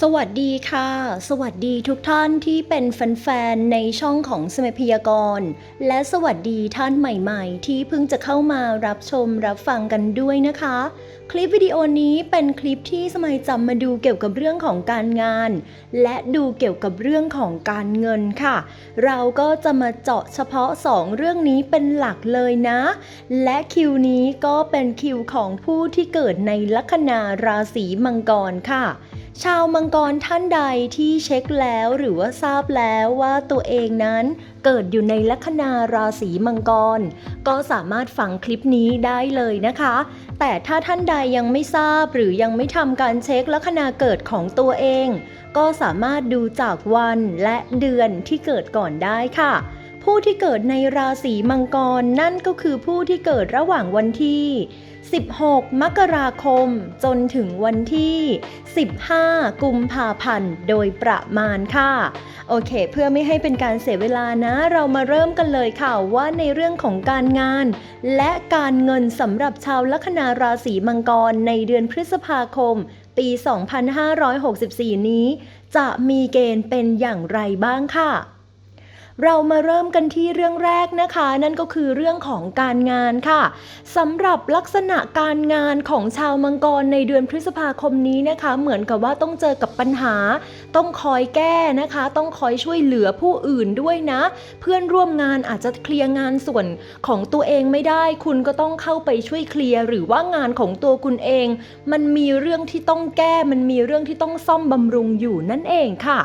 สวัสดีค่ะ สวัสดีทุกท่านที่เป็นแฟนๆในช่องของสมัยพยากรณ์และสวัสดีท่านใหม่ๆ ที่เพิ่งจะเข้ามารับชมรับฟังกันด้วยนะคะ คลิปวิดีโอนี้เป็นคลิปที่สมัยจำมาดูเกี่ยวกับเรื่องของการงาน และดูเกี่ยวกับเรื่องของการเงินค่ะ เราก็จะมาเจาะเฉพาะ 2 เรื่องนี้เป็นหลักเลยนะ และคิวนี้ก็เป็นคิวของผู้ที่เกิดในลัคนาราศีมังกรค่ะ ชาวมังกรท่านใดที่เช็คแล้วหรือว่าทราบแล้วว่าตัวเองนั้นเกิดอยู่ในลัคนาราศีมังกร ก็สามารถฟังคลิปนี้ได้เลยนะคะ แต่ถ้าท่านใดยังไม่ทราบหรือยังไม่ทำการเช็คลัคนาเกิดของตัวเอง ก็สามารถดูจากวันและเดือนที่เกิดก่อนได้ค่ะผู้ที่เกิดในราศีมังกรนั่นก็คือผู้ที่เกิดระหว่างวันที่ 16 มกราคม จนถึงวันที่ 15 กุมภาพันธ์ โดยประมาณค่ะ โอเค เพื่อไม่ให้เป็นการเสียเวลานะ เรามาเริ่มกันเลยค่ะว่าในเรื่องของการงาน และการเงินสำหรับชาวลัคนาราศีมังกรในเดือนพฤษภาคม ปี 2564 นี้ จะมีเกณฑ์เป็นอย่างไรบ้างค่ะ เรามาเริ่มกันที่เรื่องแรกนะคะ นั่นก็คือเรื่องของการงานค่ะสำหรับลักษณะการงานของชาวมังกรในเดือนพฤษภาคมนี้นะคะ เหมือนกับว่าต้องเจอกับปัญหา ต้องคอยแก้นะคะ ต้องคอยช่วยเหลือผู้อื่นด้วยนะ เพื่อนร่วมงานอาจจะเคลียร์งานส่วนของตัวเองไม่ได้ คุณก็ต้องเข้าไปช่วยเคลียร์หรือว่างานของตัวคุณเอง มันมีเรื่องที่ต้องแก้ มันมีเรื่องที่ต้องซ่อมบำรุงอยู่นั่นเองค่ะ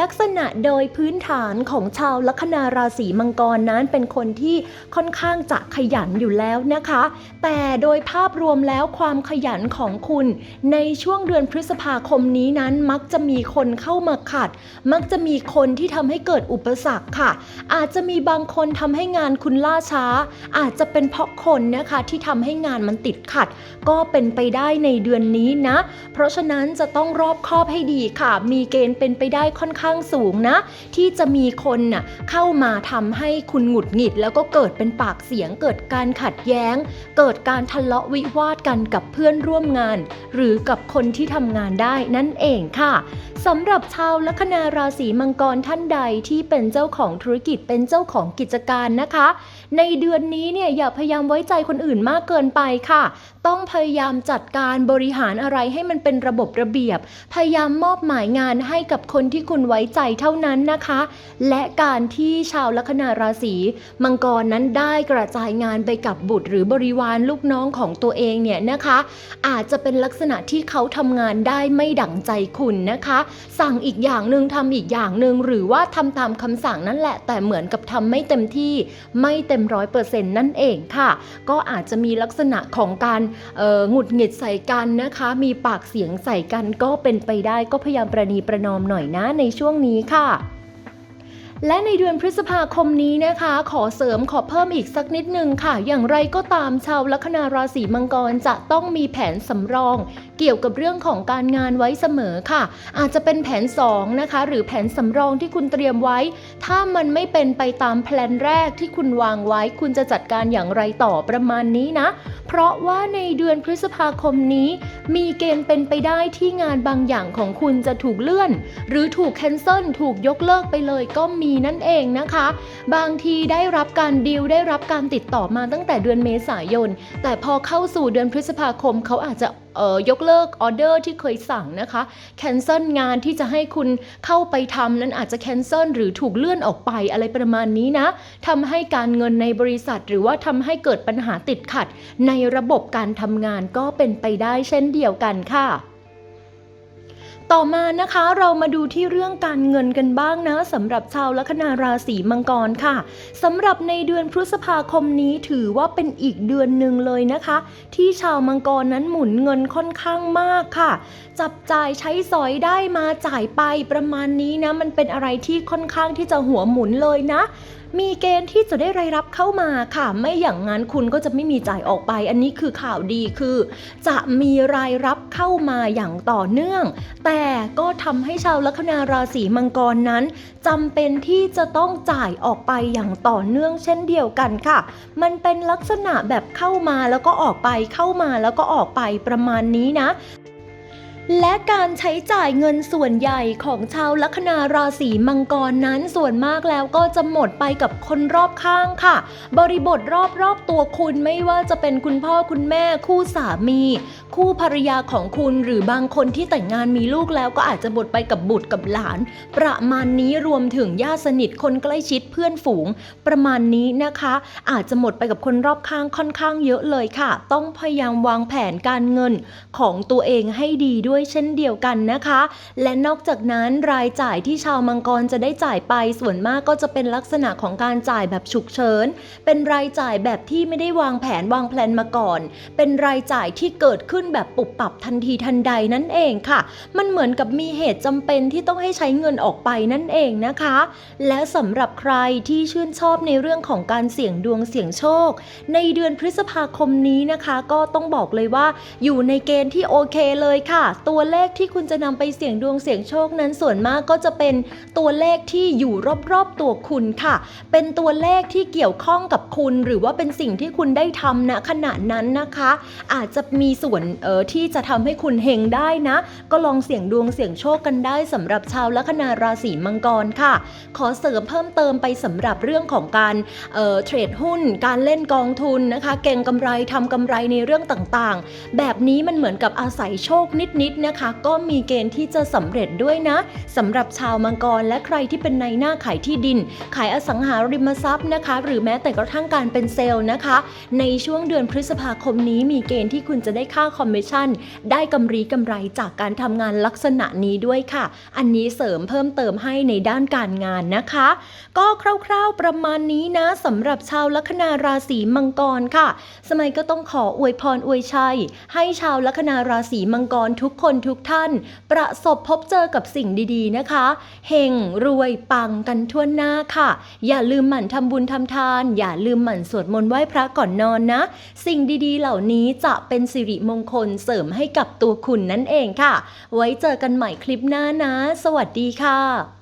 ลักษณะโดยพื้นฐานของชาวลัคนาราศีมังกรนั้นเป็นคนที่ค่อนข้างจะขยันอยู่แล้วนะคะ แต่โดยภาพรวมแล้วความขยันของคุณ ในช่วงเดือนพฤษภาคมนี้นั้นมักจะมีคนเข้ามาขัด มักจะมีคนที่ทำให้เกิดอุปสรรคค่ะ อาจจะมีบางคนทำให้งานคุณล่าช้า อาจจะเป็นเพราะคนนะคะที่ทำให้งานมันติดขัด ก็เป็นไปได้ในเดือนนี้นะ เพราะฉะนั้นจะต้องรอบคอบให้ดีค่ะ มีเกณฑ์เป็นไปได้ค่อนข้างสูงนะ ที่จะมีคนน่ะเข้ามาทำให้คุณหงุดหงิด แล้วก็เกิดเป็นปากเสียง เกิดการขัดแย้ง เกิดการทะเลาะวิวาทกันกับเพื่อนร่วมงาน หรือกับคนที่ทำงานได้นั่นเองค่ะสำหรับชาวลัคนาราศีมังกรท่านใดที่เป็นเจ้าของธุรกิจเป็นเจ้าของกิจการนะคะ ในเดือนนี้เนี่ยอย่าพยายามไว้ใจคนอื่นมากเกินไปค่ะ ต้องพยายามจัดการบริหารอะไรให้มันเป็นระบบระเบียบ พยายามมอบหมายงานให้กับคนที่คุณไว้ใจเท่านั้นนะคะ และการที่ชาวลัคนาราศีมังกรนั้นได้กระจายงานไปกับบุตร หรือบริวารลูกน้องของตัวเองเนี่ยนะคะ อาจจะเป็นลักษณะที่เขาทำงานได้ไม่ดั่งใจคุณนะคะ สั่งอีกอย่างหนึ่งทำอีกอย่างหนึ่งหรือว่าทำตามคำสั่งนั่นแหละ แต่เหมือนกับทำไม่เต็มที่ไม่เต็มร้อยเปอร์เซ็นต์นั่นเองค่ะ ก็อาจจะมีลักษณะของการหงุดหงิดใส่กันนะคะ มีปากเสียงใส่กันก็เป็นไปได้ก็พยายามประนีประนอมหน่อยนะในช่วงนี้ค่ะ และในเดือนพฤษภาคมนี้นะคะ ขอเสริมขอเพิ่มอีกสักนิดนึงค่ะ อย่างไรก็ตามชาวลัคนาราศีมังกรจะต้องมีแผนสำรอง เกี่ยวกับเรื่องของการงานไว้เสมอค่ะ อาจจะเป็นแผน 2 นะคะ หรือแผนสำรองที่คุณเตรียมไว้ ถ้ามันไม่เป็นไปตามแพลนแรกที่คุณวางไว้ คุณจะจัดการอย่างไรต่อประมาณนี้นะ เพราะว่าในเดือนพฤษภาคมนี้ มีเกณฑ์เป็นไปได้ที่งานบางอย่างของคุณจะถูกเลื่อน หรือถูกแคนเซิลถูกยกเลิกไปเลยก็มีนั่นเองนะคะ บางทีได้รับการดีลได้รับการติดต่อมาตั้งแต่เดือนเมษายน แต่พอเข้าสู่เดือนพฤษภาคมเขาอาจจะยกเลิกออเดอร์ที่เคยสั่งนะคะแคนเซิลงานที่จะให้คุณเข้าไปทำนั้นอาจจะแคนเซิลหรือถูกเลื่อนออกไปอะไรประมาณนี้นะทำให้การเงินในบริษัท หรือว่าทำให้เกิดปัญหาติดขัด ในระบบการทำงานก็เป็นไปได้เช่นเดียวกันค่ะ ต่อมานะคะเรามาดูที่เรื่องการเงินกันบ้างนะสำหรับชาวลัคนาราศีมังกรค่ะสำหรับในเดือนพฤษภาคมนี้ถือว่าเป็นอีกเดือนหนึ่งเลยนะคะ ที่ชาวมังกรนั้นหมุนเงินค่อนข้างมากค่ะ จับจ่ายใช้สอยได้มาจ่ายไปประมาณนี้นะมันเป็นอะไรที่ค่อนข้างที่จะหัวหมุนเลยนะมีเกณฑ์ที่จะได้รายรับเข้ามาค่ะ ไม่อย่างนั้นคุณก็จะไม่มีจ่ายออกไป อันนี้คือข่าวดีคือ จะมีรายรับเข้ามาอย่างต่อเนื่อง แต่ก็ทำให้ชาวลัคนาราศีมังกรนั้นจำเป็นที่จะต้องจ่ายออกไปอย่างต่อเนื่องเช่นเดียวกันค่ะ มันเป็นลักษณะแบบเข้ามาแล้วก็ออกไปเข้ามาแล้วก็ออกไปประมาณนี้นะ และการใช้จ่ายเงินส่วนใหญ่ของชาวลัคนาราศีมังกรนั้นส่วนมากแล้วก็จะหมดไปกับคนรอบข้างค่ะ บริบทรอบๆตัวคุณไม่ว่าจะเป็นคุณพ่อคุณแม่คู่สามี คู่ภรรยาของคุณหรือบางคนที่แต่งงานมีลูกแล้วก็อาจจะหมดไปกับบุตรกับหลาน ประมาณนี้รวมถึงญาติสนิทคนใกล้ชิดเพื่อนฝูง ประมาณนี้นะคะ อาจจะหมดไปกับคนรอบข้างค่อนข้างเยอะเลยค่ะ ต้องพยายามวางแผนการเงินของตัวเองให้ดีด้วยเช่นเดียวกันนะคะ และนอกจากนั้นรายจ่ายที่ชาวมังกรจะได้จ่ายไปส่วนมากก็จะเป็นลักษณะของการจ่ายแบบฉุกเฉิน เป็นรายจ่ายแบบที่ไม่ได้วางแผนวางแผนมาก่อน เป็นรายจ่ายที่เกิดขึ้นแบบปุบปับทันทีทันใดนั่นเองค่ะ มันเหมือนกับมีเหตุจำเป็นที่ต้องให้ใช้เงินออกไปนั่นเองนะคะ และสำหรับใครที่ชื่นชอบในเรื่องของการเสี่ยงดวงเสี่ยงโชค ในเดือนพฤษภาคมนี้นะคะ ก็ต้องบอกเลยว่าอยู่ในเกณฑ์ที่โอเคเลยค่ะตัวเลขที่คุณจะนำไปเสี่ยงดวงเสี่ยงโชคนั้นส่วนมากก็จะเป็นตัวเลขที่อยู่รอบๆตัวคุณค่ะ เป็นตัวเลขที่เกี่ยวข้องกับคุณ หรือว่าเป็นสิ่งที่คุณได้ทำณขณะนั้นนะคะ อาจจะมีส่วนเออที่จะทำให้คุณเฮงได้นะ ก็ลองเสี่ยงดวงเสี่ยงโชคกันได้สำหรับชาวลัคนาราศีมังกรค่ะ ขอเสริมเพิ่มเติมไปสำหรับเรื่องของการเอ่อเทรดหุ้น การเล่นกองทุนนะคะ เก่งกำไรทำกำไรในเรื่องต่างๆ แบบนี้มันเหมือนกับอาศัยโชคนิดๆนะคะ ก็มีเกณฑ์ที่จะสำเร็จด้วยนะสำหรับชาวมังกรและใครที่เป็นในหน้าขายที่ดิน ขายอสังหาริมทรัพย์นะคะ หรือแม้แต่กระทั่งการเป็นเซลล์นะคะ ในช่วงเดือนพฤษภาคมนี้มีเกณฑ์ที่คุณจะได้ค่าคอมมิชชั่น ได้กำไรกำไรจากการทำงานลักษณะนี้ด้วยค่ะ อันนี้เสริมเพิ่มเติมให้ในด้านการงานนะคะ ก็คร่าวๆประมาณนี้นะสำหรับชาวลัคนาราศีมังกรค่ะ สมัยก็ต้องขออวยพรอวยชัย ให้ชาวลัคนาราศีมังกรทุกคนทุกท่าน ประสบพบเจอกับสิ่งดีๆนะคะ เฮงรวยปังกันทั่วหน้าค่ะ อย่าลืมหมั่นทำบุญทำทาน อย่าลืมหมั่นสวดมนต์ไหว้พระก่อนนอนนะ สิ่งดีๆ เหล่านี้จะเป็นสิริมงคลเสริมให้กับตัวคุณนั่นเองค่ะ ไว้เจอกันใหม่คลิปหน้านะ สวัสดีค่ะ